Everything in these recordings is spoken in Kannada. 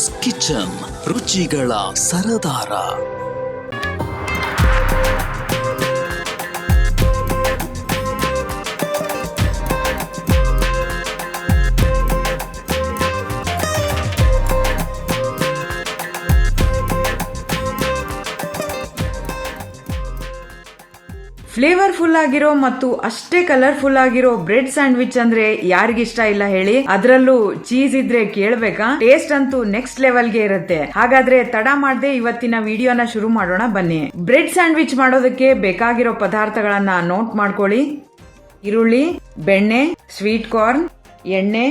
ಮಾಮಾಸ್ ಕಿಚನ್ ರುಚಿಗಳ ಸರದಾರ ಫ್ಲೇವರ್ಫುಲ್ ಆಗಿರೋ ಮತ್ತು ಅಷ್ಟೇ ಕಲರ್ಫುಲ್ ಆಗಿರೋ ಬ್ರೆಡ್ ಸ್ಯಾಂಡ್ವಿಚ್ ಅಂದ್ರೆ ಯಾರಿಗಿಷ್ಟ ಇಲ್ಲ ಹೇಳಿ. ಅದರಲ್ಲೂ ಚೀಸ್ ಇದ್ರೆ ಕೇಳ್ಬೇಕಾ? ಟೇಸ್ಟ್ ಅಂತೂ ನೆಕ್ಸ್ಟ್ ಲೆವೆಲ್ಗೆ ಇರುತ್ತೆ. ಹಾಗಾದ್ರೆ ತಡ ಮಾಡದೆ ಇವತ್ತಿನ ವಿಡಿಯೋನ ಶುರು ಮಾಡೋಣ ಬನ್ನಿ. ಬ್ರೆಡ್ ಸ್ಯಾಂಡ್ವಿಚ್ ಮಾಡೋದಕ್ಕೆ ಬೇಕಾಗಿರೋ ಪದಾರ್ಥಗಳನ್ನ ನೋಟ್ ಮಾಡ್ಕೊಳ್ಳಿ. ಈರುಳ್ಳಿ, ಬೆಣ್ಣೆ ಸ್ವೀಟ್ ಕಾರ್ನ್ ಎಣ್ಣೆ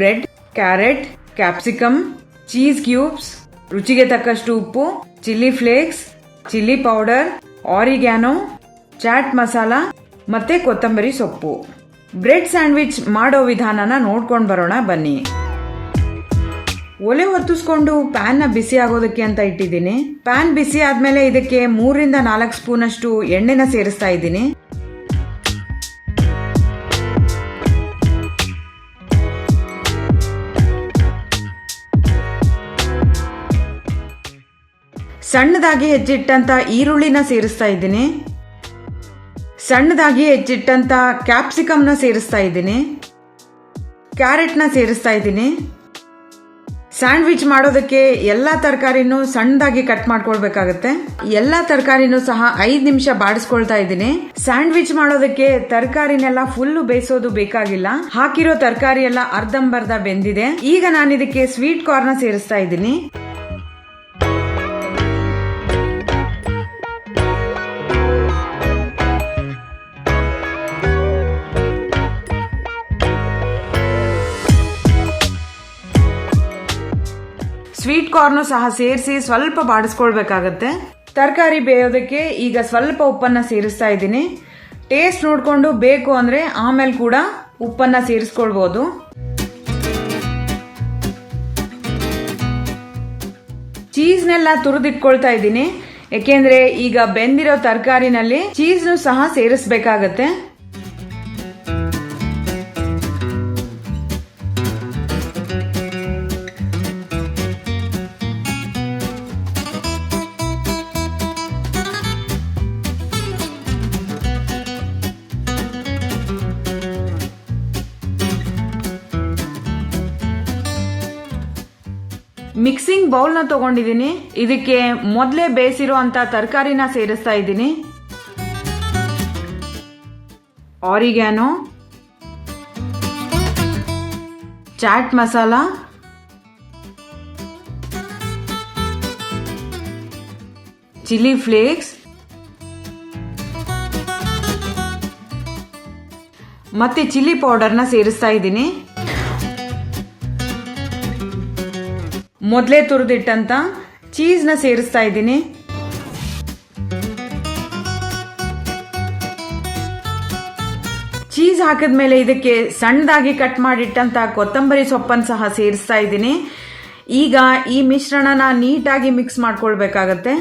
bread carrot capsicum cheese cubes ರುಚಿಗೆ ತಕ್ಕಷ್ಟು ಉಪ್ಪು chilli flakes chilli powder oregano chaat masala, ಮತ್ತೆ ಕೊತ್ತಂಬರಿ ಸೊಪ್ಪು. ಬ್ರೆಡ್ ಸ್ಯಾಂಡ್ವಿಚ್ ಮಾಡೋ ವಿಧಾನನ ನೋಡ್ಕೊಂಡು ಬರೋಣ ಬನ್ನಿ. ಒಲೆ ಹೊತ್ತಿಸ್ಕೊಂಡು ಪ್ಯಾನ್ನ ಬಿಸಿ ಆಗೋದಕ್ಕೆ ಅಂತ ಇಟ್ಟಿದ್ದೀನಿ. ಪ್ಯಾನ್ ಬಿಸಿ ಆದ್ಮೇಲೆ ಇದಕ್ಕೆ ಮೂರಿಂದ ನಾಲ್ಕು ಸ್ಪೂನ್ ಅಷ್ಟು ಎಣ್ಣೆನ ಸೇರಿಸ್ತಾ ಇದ್ದೀನಿ. ಸಣ್ಣದಾಗಿ ಹೆಚ್ಚಿಟ್ಟಂತ ಈರುಳ್ಳಿನ ಸೇರಿಸ್ತಾ ಇದ್ದೀನಿ. ಸಣ್ಣದಾಗಿ ಹೆಚ್ಚಿಟ್ಟಂತ ಕ್ಯಾಪ್ಸಿಕಮ್ನ ಸೇರಿಸ್ತಾ ಇದ್ದೀನಿ. ಕ್ಯಾರೆಟ್ನ ಸೇರಿಸ್ತಾ ಇದ್ದೀನಿ. ಸ್ಯಾಂಡ್ವಿಚ್ ಮಾಡೋದಕ್ಕೆ ಎಲ್ಲ ತರಕಾರಿನೂ ಸಣ್ಣದಾಗಿ ಕಟ್ ಮಾಡ್ಕೊಳ್ಬೇಕಾಗತ್ತೆ. ಎಲ್ಲ ತರಕಾರಿನೂ ಸಹ ಐದು ನಿಮಿಷ ಬಾಡಿಸ್ಕೊಳ್ತಾ ಇದ್ದೀನಿ. ಸ್ಯಾಂಡ್ವಿಚ್ ಮಾಡೋದಕ್ಕೆ ತರಕಾರಿನೆಲ್ಲ ಫುಲ್ ಬೇಯಿಸೋದು ಬೇಕಾಗಿಲ್ಲ. ಹಾಕಿರೋ ತರಕಾರಿ ಎಲ್ಲ ಅರ್ಧಂಬರ್ಧ ಬೆಂದಿದೆ. ಈಗ ನಾನು ಇದಕ್ಕೆ ಸ್ವೀಟ್ ಕಾರ್ನ್ ಸೇರಿಸ್ತಾ ಇದ್ದೀನಿ. ಕಾರ್ನು ಸಹ ಸೇರಿಸಿ ಸ್ವಲ್ಪ ಬಾಡಿಸ್ಕೊಳ್ಬೇಕಾಗತ್ತೆ. ತರಕಾರಿ ಬೇಯೋದಕ್ಕೆ ಈಗ ಸ್ವಲ್ಪ ಉಪ್ಪನ್ನ ಸೇರಿಸ್ತಾ ಇದ್ದೀನಿ. ಟೇಸ್ಟ್ ನೋಡಿಕೊಂಡು ಬೇಕು ಅಂದ್ರೆ ಆಮೇಲೆ ಕೂಡ ಉಪ್ಪನ್ನ ಸೇರಿಸ್ಕೊಳ್ಬೋದು. ಚೀಸ್ನೆಲ್ಲ ತುರಿದಿಟ್ಕೊಳ್ತಾ ಇದ್ದೀನಿ. ಯಾಕೆಂದ್ರೆ ಈಗ ಬೆಂದಿರೋ ತರಕಾರಿನಲ್ಲಿ ಚೀಸ್ನು ಸಹ ಸೇರಿಸಬೇಕಾಗತ್ತೆ. ಮಿಕ್ಸಿಂಗ್ ಬೌಲ್ನ ತಗೊಂಡಿದ್ದೀನಿ ಇದಕ್ಕೆ ಮೊದಲೇ ಬೇಯಿಸಿರೋ ಅಂತ ತರಕಾರಿನ ಸೇರಿಸ್ತಾ ಇದ್ದೀನಿ. Oregano. Chaat masala. Chilli flakes. ಮತ್ತೆ ಚಿಲ್ಲಿ ಪೌಡರ್ನ ಸೇರಿಸ್ತಾ ಇದ್ದೀನಿ. ಮೊದಲೇ ತುರಿದಿಟ್ಟಂತ ಚೀಸ್ನ ಸೇರಿಸ್ತಾ ಇದ್ದೀನಿ. ಚೀಸ್ ಹಾಕಿದ್ಮೇಲೆ ಇದಕ್ಕೆ ಸಣ್ಣದಾಗಿ ಕಟ್ ಮಾಡಿಟ್ಟಂತ ಕೊತ್ತಂಬರಿ ಸೊಪ್ಪನ್ನು ಸಹ ಸೇರಿಸ್ತಾ ಇದ್ದೀನಿ. ಈಗ ಈ ಮಿಶ್ರಣನ ನೀಟಾಗಿ ಮಿಕ್ಸ್ ಮಾಡ್ಕೊಳ್ಬೇಕಾಗತ್ತೆ.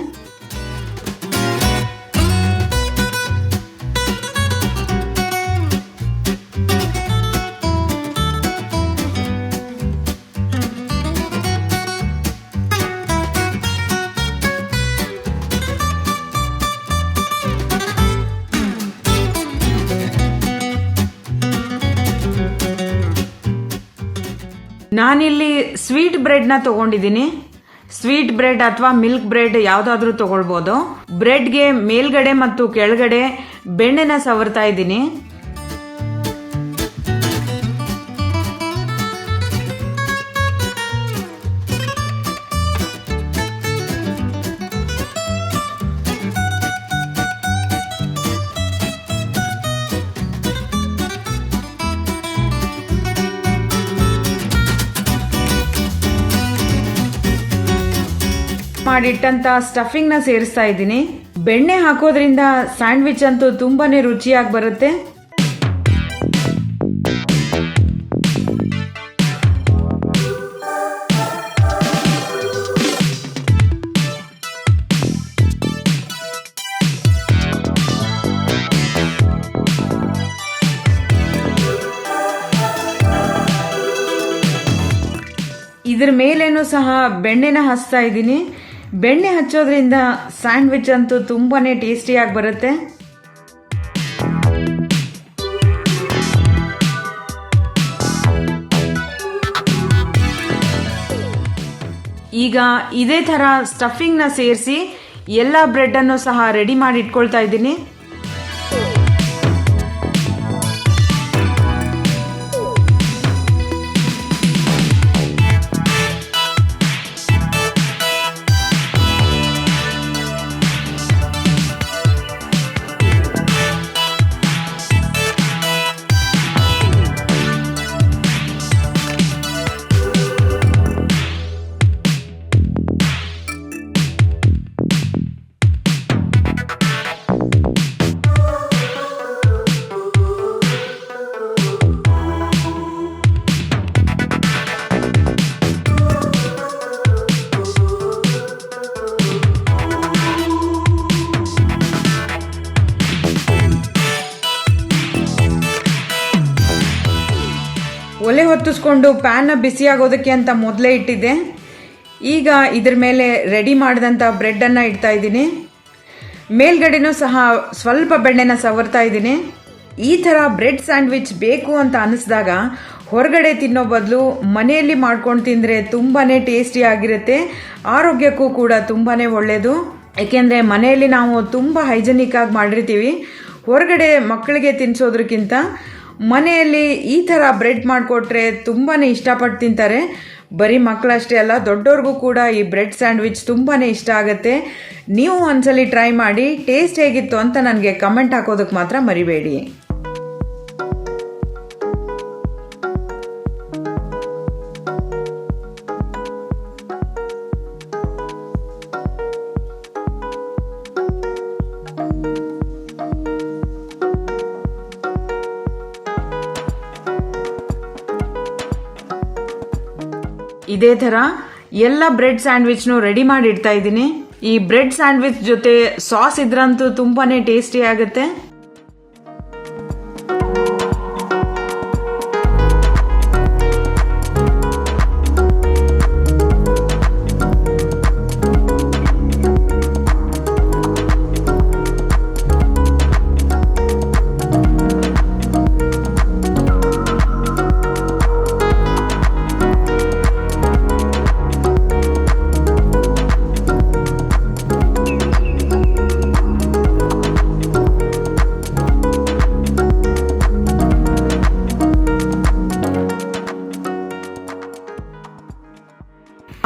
ನಾನಿಲ್ಲಿ ಸ್ವೀಟ್ ಬ್ರೆಡ್ನ ತಗೊಂಡಿದ್ದೀನಿ. ಸ್ವೀಟ್ ಬ್ರೆಡ್ ಅಥವಾ ಮಿಲ್ಕ್ ಬ್ರೆಡ್ ಯಾವುದಾದ್ರೂ ತಗೊಳ್ಬೋದು. ಬ್ರೆಡ್ಗೆ ಮೇಲ್ಗಡೆ ಮತ್ತು ಕೆಳಗಡೆ ಬೆಣ್ಣೆನ ಸವರ್ತಾ ಇದ್ದೀನಿ. ಮಾಡಿಟ್ಟಂತ ಮಾಡಿಟ್ಟಂಥ ಸ್ಟಫಿಂಗ್ನ ಸೇರಿಸ್ತಾ ಇದ್ದೀನಿ. ಬೆಣ್ಣೆ ಹಾಕೋದ್ರಿಂದ ಸ್ಯಾಂಡ್ವಿಚ್ ಅಂತೂ ತುಂಬಾನೇ ರುಚಿಯಾಗಿ ಬರುತ್ತೆ. ಇದ್ರ ಮೇಲೇನು ಸಹ ಬೆಣ್ಣೆನ ಹಸ್ತಾ ಇದ್ದೀನಿ. ಬೆಣ್ಣೆ ಹಚ್ಚೋದ್ರಿಂದ ಸ್ಯಾಂಡ್ವಿಚ್ ಅಂತೂ ತುಂಬಾನೇ ಟೇಸ್ಟಿಯಾಗಿ ಬರುತ್ತೆ. ಈಗ ಇದೇ ಥರ ಸ್ಟಫಿಂಗ್ನ ಸೇರಿಸಿ ಎಲ್ಲ ಬ್ರೆಡ್ಡನ್ನು ಸಹ ರೆಡಿ ಮಾಡಿ ಇಟ್ಕೊಳ್ತಾ ಇದ್ದೀನಿ. ಹೊತ್ತಿಸ್ಕೊಂಡು ಪ್ಯಾನ್ನ ಬಿಸಿಯಾಗೋದಕ್ಕೆ ಅಂತ ಮೊದಲೇ ಇಟ್ಟಿದ್ದೆ. ಈಗ ಇದ್ರ ಮೇಲೆ ರೆಡಿ ಮಾಡಿದಂಥ ಬ್ರೆಡ್ಡನ್ನು ಇಡ್ತಾ ಇದ್ದೀನಿ. ಮೇಲ್ಗಡೆನೂ ಸಹ ಸ್ವಲ್ಪ ಬೆಣ್ಣೆನ ಸವರ್ತಾ ಇದ್ದೀನಿ. ಈ ಥರ ಬ್ರೆಡ್ ಸ್ಯಾಂಡ್ವಿಚ್ ಬೇಕು ಅಂತ ಅನಿಸ್ದಾಗ ಹೊರಗಡೆ ತಿನ್ನೋ ಬದಲು ಮನೆಯಲ್ಲಿ ಮಾಡ್ಕೊಂಡು ತಿಂದರೆ ತುಂಬಾ ಟೇಸ್ಟಿ ಆಗಿರುತ್ತೆ. ಆರೋಗ್ಯಕ್ಕೂ ಕೂಡ ತುಂಬಾ ಒಳ್ಳೆಯದು ಏಕೆಂದರೆ ಮನೆಯಲ್ಲಿ ನಾವು ತುಂಬ ಹೈಜೆನಿಕ್ ಆಗಿ ಮಾಡಿರ್ತೀವಿ. ಹೊರಗಡೆ ಮಕ್ಕಳಿಗೆ ತಿನ್ನಿಸೋದ್ರಕ್ಕಿಂತ ಮನೆಯಲ್ಲಿ ಈ ಥರ ಬ್ರೆಡ್ ಮಾಡಿಕೊಟ್ರೆ ತುಂಬಾ ಇಷ್ಟಪಟ್ಟು ತಿಂತಾರೆ. ಬರೀ ಮಕ್ಕಳಷ್ಟೇ ಅಲ್ಲ, ದೊಡ್ಡವ್ರಿಗೂ ಕೂಡ ಈ ಬ್ರೆಡ್ ಸ್ಯಾಂಡ್ವಿಚ್ ತುಂಬಾ ಇಷ್ಟ ಆಗುತ್ತೆ. ನೀವು ಒಂದ್ಸಲಿ ಟ್ರೈ ಮಾಡಿ, ಟೇಸ್ಟ್ ಹೇಗಿತ್ತು ಅಂತ ನನಗೆ ಕಮೆಂಟ್ ಹಾಕೋದಕ್ಕೆ ಮಾತ್ರ ಮರಿಬೇಡಿ. ಇದೇ ಥರ ಎಲ್ಲ ಬ್ರೆಡ್ ಸ್ಯಾಂಡ್ವಿಚ್ನು ರೆಡಿ ಮಾಡಿ ಇಡ್ತಾ ಇದ್ದೀನಿ. ಈ ಬ್ರೆಡ್ ಸ್ಯಾಂಡ್ವಿಚ್ ಜೊತೆ ಸಾಸ್ ಇದ್ರಂತೂ ತುಂಬಾನೇ ಟೇಸ್ಟಿ ಆಗುತ್ತೆ.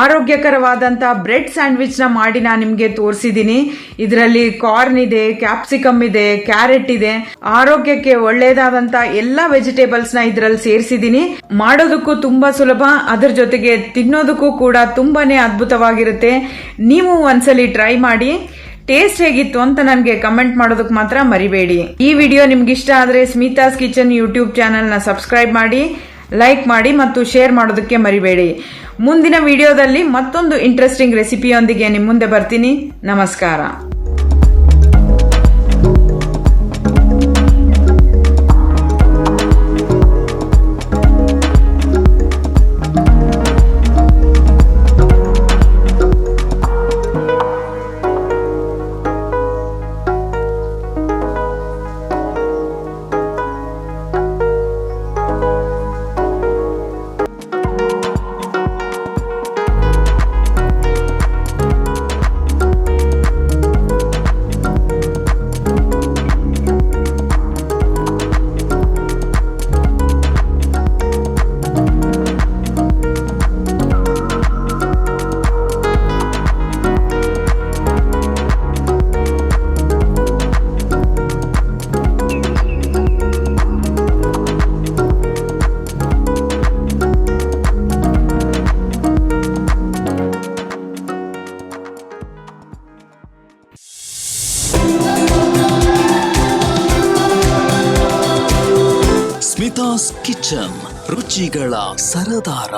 ಆರೋಗ್ಯಕರವಾದಂಥ ಬ್ರೆಡ್ ಸ್ಯಾಂಡ್ವಿಚ್ನ ಮಾಡಿ ನಾನು ನಿಮಗೆ ತೋರಿಸಿದ್ದೀನಿ ಇದರಲ್ಲಿ ಕಾರ್ನ್ ಇದೆ, ಕ್ಯಾಪ್ಸಿಕಮ್ ಇದೆ, ಕ್ಯಾರೆಟ್ ಇದೆ. ಆರೋಗ್ಯಕ್ಕೆ ಒಳ್ಳೆಯದಾದಂಥ ಎಲ್ಲ ವೆಜಿಟೇಬಲ್ಸ್ನ ಇದರಲ್ಲಿ ಸೇರಿಸಿದ್ದೀನಿ ಮಾಡೋದಕ್ಕೂ ತುಂಬಾ ಸುಲಭ, ಅದ್ರ ಜೊತೆಗೆ ತಿನ್ನೋದಕ್ಕೂ ಕೂಡ ತುಂಬಾನೇ ಅದ್ಭುತವಾಗಿರುತ್ತೆ. ನೀವು ಒಂದ್ಸಲಿ ಟ್ರೈ ಮಾಡಿ. ಟೇಸ್ಟ್ ಹೇಗಿತ್ತು ಅಂತ ನನಗೆ ಕಮೆಂಟ್ ಮಾಡೋದಕ್ಕೆ ಮಾತ್ರ ಮರಿಬೇಡಿ. ಈ ವಿಡಿಯೋ ನಿಮ್ಗೆ ಇಷ್ಟ ಆದ್ರೆ ಸ್ಮಿತಾಸ್ ಕಿಚನ್ ಯೂಟ್ಯೂಬ್ ಚಾನೆಲ್ನ ಸಬ್ಸ್ಕ್ರೈಬ್ ಮಾಡಿ, ಲೈಕ್ ಮಾಡಿ ಮತ್ತು ಶೇರ್ ಮಾಡೋದಕ್ಕೆ ಮರಿಬೇಡಿ. ಮುಂದಿನ ವಿಡಿಯೋದಲ್ಲಿ ಮತ್ತೊಂದು ಇಂಟ್ರೆಸ್ಟಿಂಗ್ ರೆಸಿಪಿಯೊಂದಿಗೆ ನಿಮ್ಮ ಮುಂದೆ ಬರ್ತೀನಿ. ನಮಸ್ಕಾರ. ಸ್ಮಿತಾಸ್ ಕಿಚನ್ ರುಚಿಗಳ ಸರದಾರ.